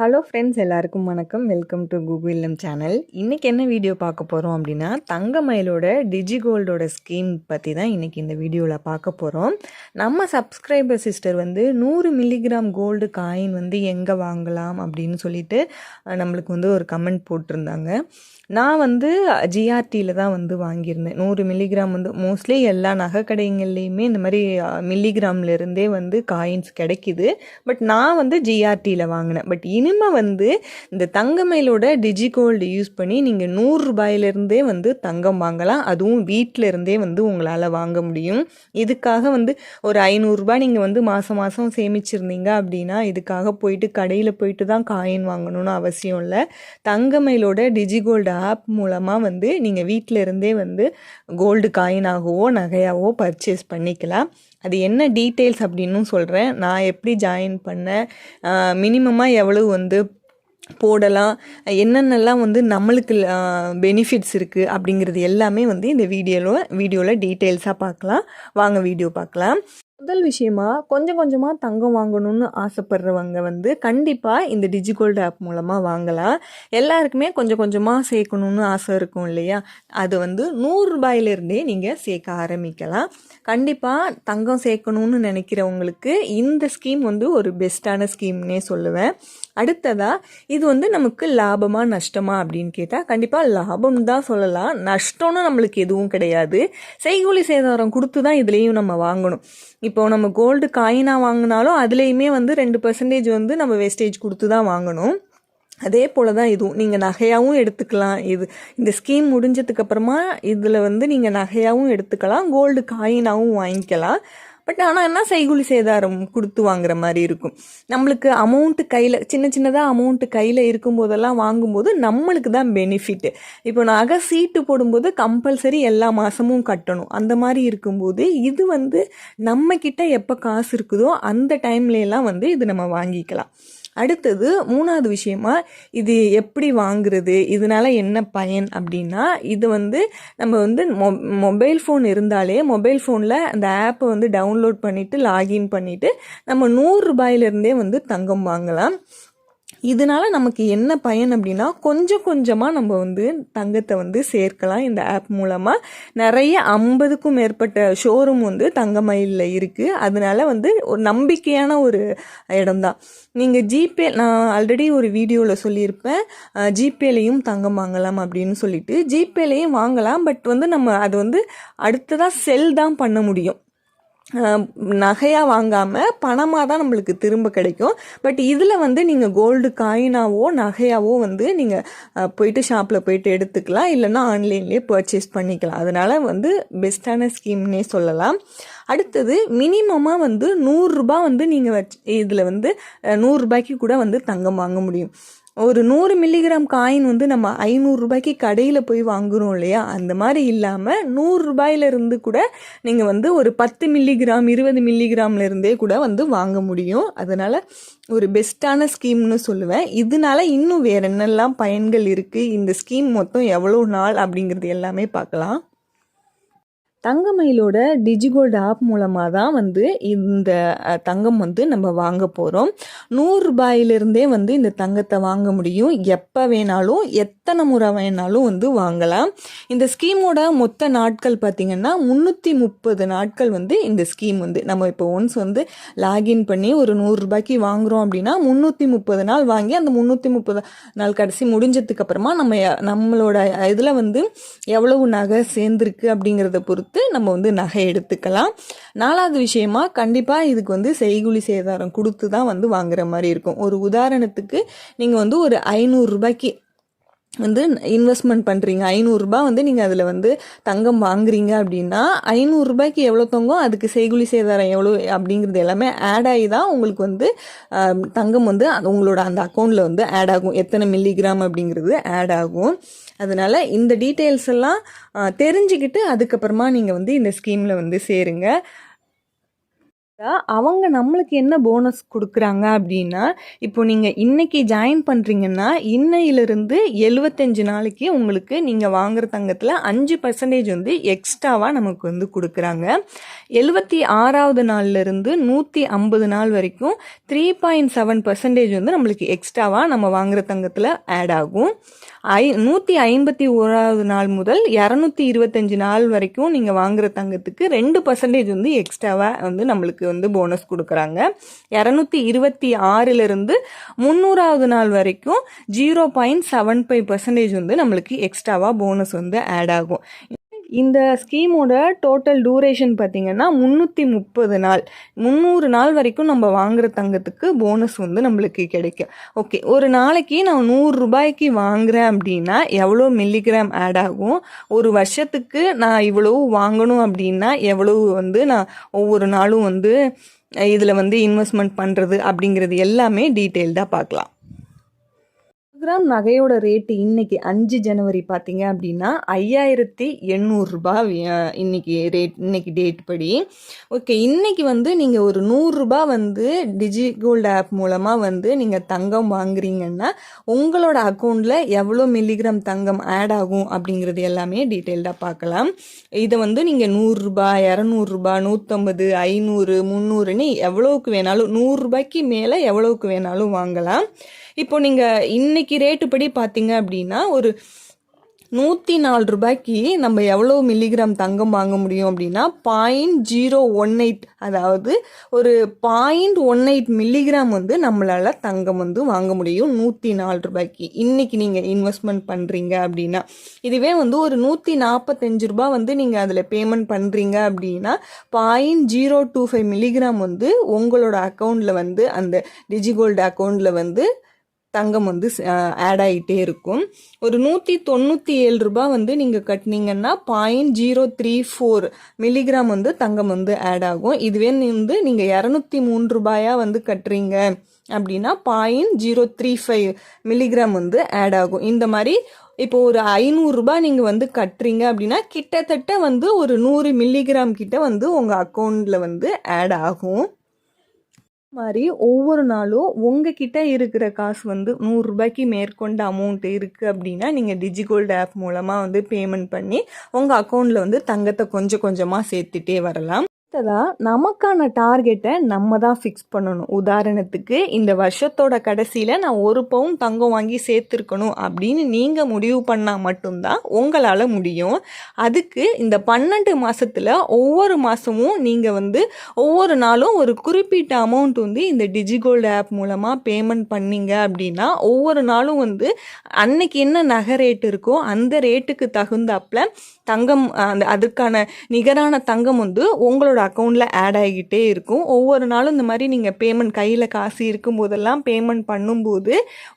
Hello friends எல்லாருக்கும் வணக்கம். Welcome to Google இல்லம் சேனல் இன்றைக்கி என்ன வீடியோ பார்க்க போகிறோம் அப்படின்னா தங்கமயிலோட டிஜிகோல்டோட ஸ்கீம் பற்றி தான் இன்றைக்கி இந்த வீடியோவில் பார்க்க போகிறோம் நம்ம சப்ஸ்கிரைபர் சிஸ்டர் வந்து நூறு மில்லிகிராம் கோல்டு காயின் வந்து எங்கே வாங்கலாம் அப்படின்னு சொல்லிட்டு நம்மளுக்கு வந்து ஒரு கமெண்ட் போட்டிருந்தாங்க. நான் வந்து ஜிஆர்டியில் தான் வந்து வாங்கியிருந்தேன். நூறு மில்லிகிராம் வந்து மோஸ்ட்லி எல்லா நகை கடைங்கள்லேயுமே இந்த மாதிரி மில்லிகிராம்ல இருந்தே வந்து காயின்ஸ் கிடைக்கிது. பட் நான் வந்து ஜிஆர்டியில் வாங்கினேன். பட் இனிமேல் வந்து இந்த தங்கமயிலோட டிஜிகோல்டு யூஸ் பண்ணி நீங்கள் நூறுரூபாயிலிருந்தே வந்து தங்கம் வாங்கலாம். அதுவும் வீட்டில் இருந்தே வந்து உங்களால் வாங்க முடியும். இதுக்காக வந்து ஒரு ஐநூறுரூபா நீங்கள் வந்து மாதம் மாதம் சேமிச்சிருந்தீங்க அப்படின்னா இதுக்காக போயிட்டு கடையில் போயிட்டு தான் காயின் வாங்கணும்னு அவசியம் இல்லை. தங்கமயிலோட டிஜிகோல்டு ஆப் மூலமாக வந்து நீங்கள் வீட்டில் இருந்தே வந்து கோல்டு காயினாகவோ நகையாகவோ பர்ச்சேஸ் பண்ணிக்கலாம். அது என்ன டீட்டெயில்ஸ் அப்படின்னும் சொல்கிறேன் நான் எப்படி ஜாயின் பண்ணேன்? மினிமமாக எவ்வளவு வந்து போடலாம்? என்னென்னலாம் வந்து நம்மளுக்கு பெனிஃபிட்ஸ் இருக்குது அப்படிங்கிறது எல்லாமே வந்து இந்த வீடியோவில் வீடியோவில் டீட்டெயில்ஸாக பார்க்கலாம். வாங்க வீடியோ பார்க்கலாம். முதல் விஷயமா கொஞ்சம் கொஞ்சமாக தங்கம் வாங்கணும்னு ஆசைப்படுறவங்க வந்து கண்டிப்பாக இந்த டிஜிகோல்டு ஆப் மூலமாக வாங்கலாம். எல்லாருக்குமே கொஞ்சம் கொஞ்சமாக சேர்க்கணும்னு ஆசை இருக்கும் இல்லையா? அது வந்து நூறுரூபாயிலிருந்தே நீங்கள் சேர்க்க ஆரம்பிக்கலாம். கண்டிப்பாக தங்கம் சேர்க்கணும்னு நினைக்கிறவங்களுக்கு இந்த ஸ்கீம் வந்து ஒரு பெஸ்ட்டான ஸ்கீம்னே சொல்லுவேன். அடுத்ததாக இது வந்து நமக்கு லாபமாக நஷ்டமா அப்படின்னு கேட்டால் கண்டிப்பாக லாபம் தான் சொல்லலாம். நஷ்டம்னு நம்மளுக்கு எதுவும் கிடையாது. செய்கூலி சேதாரம் கொடுத்து தான் இதுலேயும் நம்ம வாங்கணும். இப்போ நம்ம கோல்டு காயினாக வாங்கினாலும் அதுலேயுமே வந்து ரெண்டு பர்சன்டேஜ் வந்து நம்ம வேஸ்டேஜ் கொடுத்து தான் வாங்கணும். அதே போல தான் இதுவும். நீங்கள் நகையாகவும் எடுத்துக்கலாம். இது இந்த ஸ்கீம் முடிஞ்சதுக்கப்புறமா இதில் வந்து நீங்கள் நகையாகவும் எடுத்துக்கலாம் கோல்டு காயினாகவும் வாங்கிக்கலாம். பட் ஆனால் என்ன செய்குலி சேதாரம் கொடுத்து வாங்குற மாதிரி இருக்கும். நம்மளுக்கு அமௌண்ட்டு கையில் சின்ன சின்னதாக அமௌண்ட்டு கையில் இருக்கும்போதெல்லாம் வாங்கும்போது நம்மளுக்கு தான் பெனிஃபிட்டு இப்போ நகை சீட்டு போடும்போது கம்பல்சரி எல்லா மாதமும் கட்டணும். அந்த மாதிரி இருக்கும்போது இது வந்து நம்மக்கிட்ட எப்போ காசு இருக்குதோ அந்த டைம்லலாம் வந்து இது நம்ம வாங்கிக்கலாம். அடுத்தது மூணாவது விஷயமா இது எப்படி வாங்குறது இதனால என்ன பயன் அப்படின்னா இது வந்து நம்ம வந்து மொ மொபைல் ஃபோன் இருந்தாலே மொபைல் ஃபோனில் அந்த ஆப்பை வந்து டவுன்லோட் பண்ணிவிட்டு லாகின் பண்ணிவிட்டு நம்ம நூறு ரூபாயிலிருந்தே வந்து தங்கம் வாங்கலாம். இதனால நமக்கு என்ன பயன் அப்படின்னா கொஞ்சம் கொஞ்சமாக நம்ம வந்து தங்கத்தை வந்து சேர்க்கலாம். இந்த ஆப் மூலமாக நிறைய ஐம்பதுக்கும் மேற்பட்ட ஷோரூம் வந்து தங்கமயிலில் இருக்குது அதனால வந்து ஒரு நம்பிக்கையான ஒரு இடம்தான். நீங்கள் ஜிபே நான் ஆல்ரெடி ஒரு வீடியோவில் சொல்லியிருப்பேன். ஜிபேலையும் தங்கம் வாங்கலாம் அப்படின்னு சொல்லிட்டு ஜிபேலையும் வாங்கலாம். பட் வந்து நம்ம அது வந்து அடுத்ததாக செல் தான் பண்ண முடியும். நகையாக வாங்காமல் பணமாக தான் நம்மளுக்கு திரும்ப கிடைக்கும். பட் இதில் வந்து நீங்கள் கோல்டு காயினாவோ நகையாவோ வந்து நீங்கள் போயிட்டு ஷாப்பில் போயிட்டு எடுத்துக்கலாம். இல்லைன்னா ஆன்லைன்லேயே பர்ச்சேஸ் பண்ணிக்கலாம். அதனால் வந்து பெஸ்ட்டான ஸ்கீம்னே சொல்லலாம். அடுத்தது மினிமமாக வந்து நூறுரூபா வந்து நீங்கள் வச் இதில் வந்து நூறுரூபாய்க்கு கூட வந்து தங்கம் வாங்க முடியும். ஒரு நூறு மில்லிகிராம் காயின் வந்து நம்ம ஐநூறுரூபாய்க்கு கடையில் போய் வாங்குகிறோம் இல்லையா? அந்த மாதிரி இல்லாமல் நூறுரூபாயிலிருந்து கூட நீங்கள் வந்து ஒரு பத்து மில்லிகிராம் இருபது மில்லிகிராம்ல இருந்தே கூட வந்து வாங்க முடியும். அதனால் ஒரு பெஸ்ட்டான ஸ்கீம்னு சொல்லுவேன். இதனால இன்னும் வேறு என்னெல்லாம் பயன்கள் இருக்குது இந்த ஸ்கீம் மொத்தம் எவ்வளோ நாள் அப்படிங்கிறது எல்லாமே பார்க்கலாம். தங்கமயிலோட டிஜிகோல்டு ஆப் மூலமாக தான் வந்து இந்த தங்கம் வந்து நம்ம வாங்க போகிறோம் நூறுரூபாயிலிருந்தே வந்து இந்த தங்கத்தை வாங்க முடியும். எப்போ வேணாலும் எத்தனை முறை வேணாலும் வந்து வாங்கலாம். இந்த ஸ்கீமோட மொத்த நாட்கள் பார்த்திங்கன்னா முந்நூற்றி முப்பது நாட்கள் வந்து இந்த ஸ்கீம் வந்து நம்ம இப்போ ஒன்ஸ் வந்து லாகின் பண்ணி ஒரு நூறுரூபாய்க்கு வாங்குறோம் அப்படின்னா முந்நூற்றி முப்பது நாள் வாங்கி அந்த முந்நூற்றி முப்பது நாள் கடைசி முடிஞ்சதுக்கு அப்புறமா நம்ம நம்மளோட இதில் வந்து எவ்வளவு நகை சேர்ந்துருக்கு அப்படிங்கிறத பொறுத்து நம்ம வந்து நகை எடுத்துக்கலாம். நாலாவது விஷயமா கண்டிப்பாக இதுக்கு வந்து செய்குலி சேதாரம் கொடுத்து தான் வந்து வாங்குற மாதிரி இருக்கும். ஒரு உதாரணத்துக்கு நீங்கள் வந்து ஒரு ஐநூறுரூபாய்க்கு வந்து இன்வெஸ்ட்மெண்ட் பண்ணுறீங்க ஐநூறுரூபா வந்து நீங்கள் அதில் வந்து தங்கம் வாங்குறீங்க அப்படின்னா ஐநூறுரூபாய்க்கு எவ்வளோ தங்கம் அதுக்கு செய்குலி சேதாரம் எவ்வளோ அப்படிங்கிறது எல்லாமே ஆட் ஆகி தான் உங்களுக்கு வந்து தங்கம் வந்து அது உங்களோட அந்த அக்கௌண்ட்டில் வந்து ஆட் ஆகும். எத்தனை மில்லிகிராம் அப்படிங்கிறது ஆட் ஆகும். அதனால் இந்த டீட்டெயில்ஸ் எல்லாம் தெரிஞ்சுக்கிட்டு அதுக்கப்புறமா நீங்கள் வந்து இந்த ஸ்கீமில் வந்து சேருங்க. அவங்க நம்மளுக்கு என்ன போனஸ் கொடுக்குறாங்க அப்படின்னா இப்போ நீங்கள் இன்னைக்கு ஜாயின் பண்ணுறீங்கன்னா இன்னையிலிருந்து எழுபத்தஞ்சு நாளைக்கு உங்களுக்கு நீங்கள் வாங்குற தங்கத்தில் அஞ்சு பர்சன்டேஜ் வந்து எக்ஸ்ட்ராவாக நமக்கு வந்து கொடுக்குறாங்க. எழுபத்தி ஆறாவது நாள்லேருந்து நூற்றி ஐம்பது நாள் வரைக்கும் த்ரீ பாயிண்ட் செவன் பர்சன்டேஜ் வந்து நம்மளுக்கு எக்ஸ்ட்ராவாக நம்ம வாங்குற தங்கத்தில் ஆட் ஆகும். ஐ நூற்றி ஐம்பத்தி ஓராவது நாள் முதல் இரநூத்தி இருபத்தஞ்சி நாள் வரைக்கும் நீங்கள் வாங்குற தங்கத்துக்கு ரெண்டு பர்சன்டேஜ் வந்து எக்ஸ்ட்ராவாக வந்து நம்மளுக்கு வந்து போனஸ் கொடுக்குறாங்க. இரநூத்தி இருபத்தி ஆறிலிருந்து முந்நூறாவது நாள் வரைக்கும் zero point seven five percentage வந்து நம்மளுக்கு எக்ஸ்ட்ராவாக போனஸ் வந்து ஆட் ஆகும். இந்த ஸ்கீமோட டோட்டல் டூரேஷன் பார்த்திங்கன்னா முந்நூற்றி முப்பது நாள். முந்நூறு நாள் வரைக்கும் நம்ம வாங்குற தங்கத்துக்கு போனஸ் வந்து நம்மளுக்கு கிடைக்கும். ஓகே ஒரு நாளைக்கு நான் நூறுரூபாய்க்கு வாங்குகிறேன் அப்படின்னா எவ்வளோ மில்லிகிராம் ஆட் ஆகும்? ஒரு வருஷத்துக்கு நான் இவ்வளவு வாங்கணும் அப்படின்னா எவ்வளவு வந்து நான் ஒவ்வொரு நாளும் வந்து இதில் வந்து இன்வெஸ்ட்மெண்ட் பண்ணுறது அப்படிங்கிறது எல்லாமே டீட்டெயில்டாக பார்க்கலாம். கிராம் நகையோட ரேட்டு இன்னைக்கு அஞ்சு ஜனவரி பார்த்தீங்க அப்படின்னா ஐயாயிரத்தி எண்ணூறுரூபா இன்னைக்கு ரேட் இன்னைக்கு டேட் படி. ஓகே இன்னைக்கு வந்து நீங்கள் ஒரு நூறுரூபா வந்து டிஜி கோல்டு ஆப் மூலமாக வந்து நீங்கள் தங்கம் வாங்குறீங்கன்னா உங்களோட அக்கௌண்ட்டில் எவ்வளோ மில்லிகிராம் தங்கம் ஆட் ஆகும் அப்படிங்கிறது எல்லாமே டீட்டெயில்டாக பார்க்கலாம். இதை வந்து நீங்கள் நூறுரூபா இரநூறுபா நூற்றம்பது ஐநூறு முந்நூறுன்னு எவ்வளோவுக்கு வேணாலும் நூறுரூபாய்க்கு மேலே எவ்வளோவுக்கு வேணாலும் வாங்கலாம். இப்போ நீங்கள் இன்னைக்கு ரேட்டு படி பார்த்தீங்க அப்படின்னா ஒரு நூற்றி நாலு ரூபாய்க்கு நம்ம எவ்வளோ மில்லிகிராம் தங்கம் வாங்க முடியும் அப்படின்னா பாயிண்ட் ஜீரோ ஒன் எயிட் அதாவது ஒரு பாயிண்ட் ஒன் எயிட் மில்லிகிராம் வந்து நம்மளால் தங்கம் வந்து வாங்க முடியும் நூற்றி நாலு ரூபாய்க்கு. இன்றைக்கி நீங்கள் இன்வெஸ்ட்மெண்ட் பண்ணுறீங்க அப்படின்னா. இதுவே வந்து ஒரு நூற்றி நாற்பத்தஞ்சு ரூபாய் வந்து நீங்கள் அதில் பேமெண்ட் பண்ணுறீங்க அப்படின்னா point zero two five milligram வந்து உங்களோட அக்கௌண்ட்டில் வந்து அந்த டிஜிகோல்டு அக்கௌண்ட்டில் வந்து தங்கம் வந்து ஆட் ஆகிட்டே இருக்கும். ஒரு நூற்றி தொண்ணூற்றி ஏழு ரூபாய் வந்து நீங்கள் கட்டினீங்கன்னா point zero three four milligram வந்து தங்கம் வந்து ஆட் ஆகும். இதுவே வந்து நீங்கள் இரநூத்தி மூணு ரூபாயாக வந்து கட்டுறீங்க அப்படின்னா point zero three five milligram வந்து ஆட் ஆகும். இந்த மாதிரி இப்போ ஒரு ஐநூறுரூபா நீங்கள் வந்து கட்டுறீங்க அப்படின்னா கிட்டத்தட்ட வந்து ஒரு நூறு மில்லிகிராம் கிட்ட வந்து உங்கள் அக்கௌண்ட்டில் வந்து ஆட் ஆகும். மாதிரி ஒவ்வொரு நாளும் உங்ககிட்ட இருக்கிற காசு வந்து நூறுரூபாய்க்கு மேற்கொண்ட அமௌண்ட் இருக்குது அப்படின்னா நீங்கள் டிஜிகோல்டு ஆப் மூலமாக வந்து பேமெண்ட் பண்ணி உங்கள் அக்கௌண்ட்டில் வந்து தங்கத்தை கொஞ்சம் கொஞ்சமாக சேர்த்துட்டே வரலாம். அடுத்ததாக நமக்கான டார்கெட்டை நம்ம தான் ஃபிக்ஸ் பண்ணணும். உதாரணத்துக்கு இந்த வருஷத்தோட கடைசியில் நான் ஒரு பவுன் தங்கம் வாங்கி சேர்த்துருக்கணும் அப்படின்னு நீங்கள் முடிவு பண்ணால் மட்டும்தான் உங்களால் முடியும். அதுக்கு இந்த பன்னெண்டு மாதத்தில் ஒவ்வொரு மாதமும் நீங்கள் வந்து ஒவ்வொரு நாளும் ஒரு குறிப்பிட்ட அமௌண்ட் வந்து இந்த டிஜிகோல்டு ஆப் மூலமாக பேமெண்ட் பண்ணீங்க அப்படின்னா ஒவ்வொரு நாளும் வந்து அன்னைக்கு என்ன நகை ரேட் இருக்கோ அந்த ரேட்டுக்கு தகுந்தாப்பில் தங்கம் அந்த அதுக்கான நிகரான தங்கம் வந்து உங்களோட அக்கௌண்ட்டில் ஆட் ஆகிக்கிட்டே இருக்கும். ஒவ்வொரு நாளும் இந்த மாதிரி நீங்கள் பேமெண்ட் கையில் காசு இருக்கும் போதெல்லாம் பேமெண்ட் பண்ணும்போது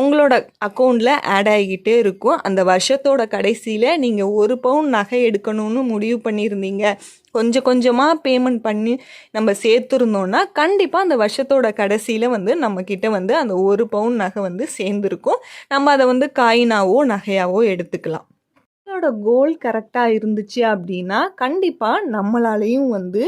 உங்களோட அக்கௌண்ட்டில் ஆட் ஆகிக்கிட்டே இருக்கும். அந்த வருஷத்தோட கடைசியில் நீங்கள் ஒரு பவுன் நகை எடுக்கணும்னு முடிவு பண்ணியிருந்தீங்க. கொஞ்சம் கொஞ்சமாக பேமெண்ட் பண்ணி நம்ம சேர்த்துருந்தோன்னா கண்டிப்பாக அந்த வருஷத்தோட கடைசியில் வந்து நம்மக்கிட்ட வந்து அந்த ஒரு பவுன் நகை வந்து சேர்ந்துருக்கும். நம்ம அதை வந்து காயினாவோ நகையாவோ எடுத்துக்கலாம். நம்மளோட கோல் கரெக்டாக இருந்துச்சு அப்படின்னா கண்டிப்பாக நம்மளாலையும் வந்து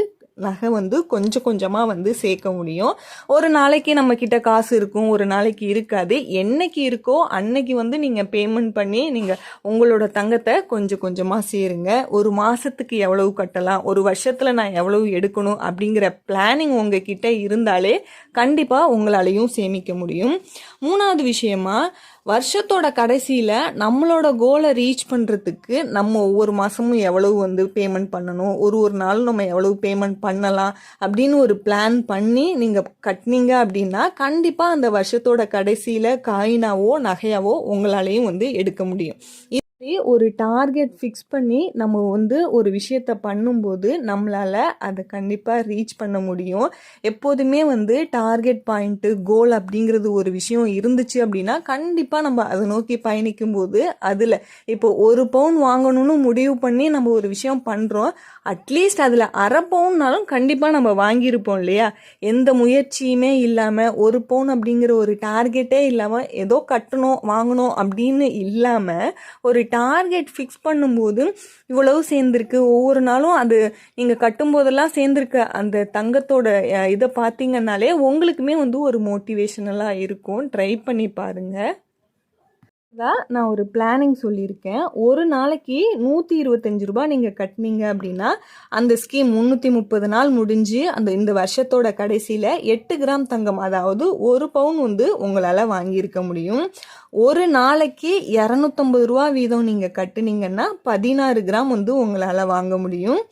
நகை வந்து கொஞ்சம் கொஞ்சமாக வந்து சேர்க்க முடியும். ஒரு நாளைக்கு நம்ம காசு இருக்கும் ஒரு நாளைக்கு இருக்காது. என்னைக்கு இருக்கோ அன்னைக்கு வந்து நீங்கள் பேமெண்ட் பண்ணி நீங்கள் உங்களோட தங்கத்தை கொஞ்சம் கொஞ்சமாக சேருங்க. ஒரு மாதத்துக்கு எவ்வளவு கட்டலாம் ஒரு வருஷத்தில் நான் எவ்வளவு எடுக்கணும் அப்படிங்கிற பிளானிங் உங்ககிட்ட இருந்தாலே கண்டிப்பாக உங்களாலையும் சேமிக்க முடியும். மூணாவது விஷயமா வருஷத்தோட கடைசியில் நம்மளோட கோலை ரீச் பண்ணுறதுக்கு நம்ம ஒவ்வொரு மாதமும் எவ்வளவு வந்து பேமெண்ட் பண்ணணும்? ஒரு ஒரு நாளும் நம்ம எவ்வளவு பேமெண்ட் பண்ணலாம்? அப்படின்னு ஒரு பிளான் பண்ணி நீங்கள் கட்டினீங்க அப்படின்னா கண்டிப்பாக அந்த வருஷத்தோட கடைசியில் காயினாவோ நகையாவோ உங்களாலேயும் வந்து எடுக்க முடியும். ஒரு டார்கெட் ஃபிக்ஸ் பண்ணி நம்ம வந்து ஒரு விஷயத்த பண்ணும்போது நம்மளால் அதை கண்டிப்பாக ரீச் பண்ண முடியும். எப்போதுமே வந்து டார்கெட் பாயிண்ட்டு கோல் அப்படிங்கிறது ஒரு விஷயம் இருந்துச்சு அப்படின்னா கண்டிப்பாக நம்ம அதை நோக்கி பயணிக்கும் போது அதில் இப்போ ஒரு பவுன் வாங்கணும்னு முடிவு பண்ணி நம்ம ஒரு விஷயம் பண்ணுறோம் அட்லீஸ்ட் அதில் அரை பவுன்னாலும் கண்டிப்பாக நம்ம வாங்கியிருப்போம் இல்லையா? எந்த முயற்சியுமே இல்லாமல் ஒரு பவுன் அப்படிங்கிற ஒரு டார்கெட்டே இல்லாமல் ஏதோ கட்டணும் வாங்கணும் அப்படின்னு இல்லாமல் ஒரு டார்கெட் ஃபிக்ஸ் பண்ணும்போது இவ்வளவு சேர்ந்துருக்கு. ஒவ்வொரு நாளும் அது நீங்கள் கட்டும்போதெல்லாம் சேர்ந்துருக்க அந்த தங்கத்தோட இதை பார்த்தீங்கன்னாலே உங்களுக்குமே வந்து ஒரு மோட்டிவேஷனலாக இருக்கும் ட்ரை பண்ணி பாருங்கள் நான் ஒரு பிளானிங் சொல்லியிருக்கேன். ஒரு நாளைக்கு நூற்றி இருபத்தஞ்சி ரூபாய் நீங்கள் கட்டினீங்க அப்படின்னா அந்த ஸ்கீம் முந்நூற்றி முப்பது நாள் முடிஞ்சு அந்த இந்த வருஷத்தோட கடைசியில் எட்டு கிராம் தங்கம் அதாவது ஒரு பவுன் வந்து உங்களால் வாங்கியிருக்க முடியும். ஒரு நாளைக்கு இரநூத்தம்பது ரூபா வீதம் நீங்கள் கட்டுனீங்கன்னா பதினாறு கிராம் வந்து உங்களால் வாங்க முடியும்.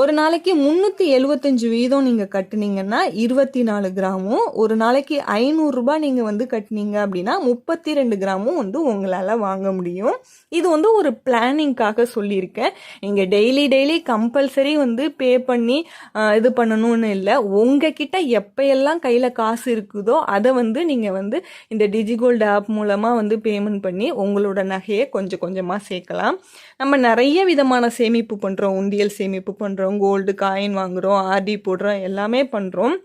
ஒரு நாளைக்கு முந்நூற்றி எழுபத்தஞ்சு வீதம் நீங்கள் கட்டுனீங்கன்னா இருபத்தி நாலு கிராமும் ஒரு நாளைக்கு ஐநூறுரூபா நீங்கள் வந்து கட்டுனீங்க அப்படின்னா முப்பத்தி ரெண்டு கிராமும் வந்து உங்களால் வாங்க முடியும். இது வந்து ஒரு பிளானிங்காக சொல்லியிருக்கேன். நீங்கள் டெய்லி டெய்லி கம்பல்சரி வந்து பே பண்ணி இது பண்ணணும்னு இல்லை. உங்ககிட்ட எப்பயெல்லாம் கையில் காசு இருக்குதோ அதை வந்து நீங்கள் வந்து இந்த டிஜிகோல்டு ஆப் மூலமாக வந்து பேமெண்ட் பண்ணி உங்களோட நகையை கொஞ்சம் கொஞ்சமாக சேர்க்கலாம். நம்ம நிறைய விதமான சேமிப்பு பண்ணுறோம் உண்டியல் சேமிப்பு பண்ணுறோம் பண்ணுறோம் கோல்டு காயின் வாங்குகிறோம் ஆர்டி போடுறோம் எல்லாமே பண்ணுறோம்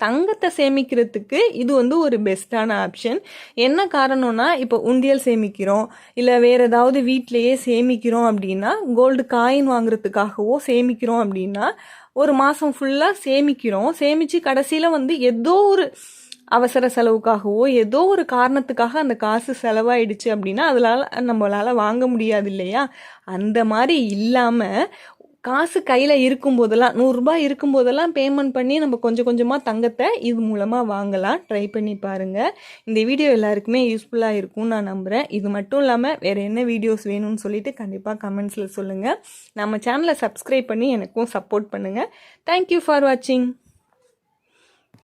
தங்கத்தை சேமிக்கிறதுக்கு இது வந்து ஒரு பெஸ்ட்டான ஆப்ஷன் என்ன காரணம்னா இப்போ உண்டியல் சேமிக்கிறோம் இல்லை வேறு ஏதாவது வீட்டிலையே சேமிக்கிறோம் அப்படின்னா கோல்டு காயின் வாங்குறதுக்காகவோ சேமிக்கிறோம் அப்படின்னா ஒரு மாதம் ஃபுல்லாக சேமிக்கிறோம். சேமித்து கடைசியில் வந்து ஏதோ ஒரு அவசர செலவுக்காகவோ ஏதோ ஒரு காரணத்துக்காக அந்த காசு செலவாயிடுச்சு அப்படின்னா அதனால் நம்மளால் வாங்க முடியாது இல்லையா? அந்த மாதிரி இல்லாமல் காசு கையில் இருக்கும்போதெல்லாம் நூறுரூபா இருக்கும்போதெல்லாம் பேமெண்ட் பண்ணி நம்ம கொஞ்சம் கொஞ்சமாக தங்கத்தை இது மூலமாக வாங்கலாம். ட்ரை பண்ணி பாருங்கள் இந்த வீடியோ எல்லாருக்குமே யூஸ்ஃபுல்லாக இருக்கும்னு நான் நம்புகிறேன் இது மட்டும் இல்லாமல் வேறு என்ன வீடியோஸ் வேணும்னு சொல்லிட்டு கண்டிப்பாக கமெண்ட்ஸில் சொல்லுங்கள் நம்ம சேனலை சப்ஸ்கிரைப் பண்ணி எனக்கும் சப்போர்ட் பண்ணுங்கள் தேங்க்யூ ஃபார் வாட்சிங்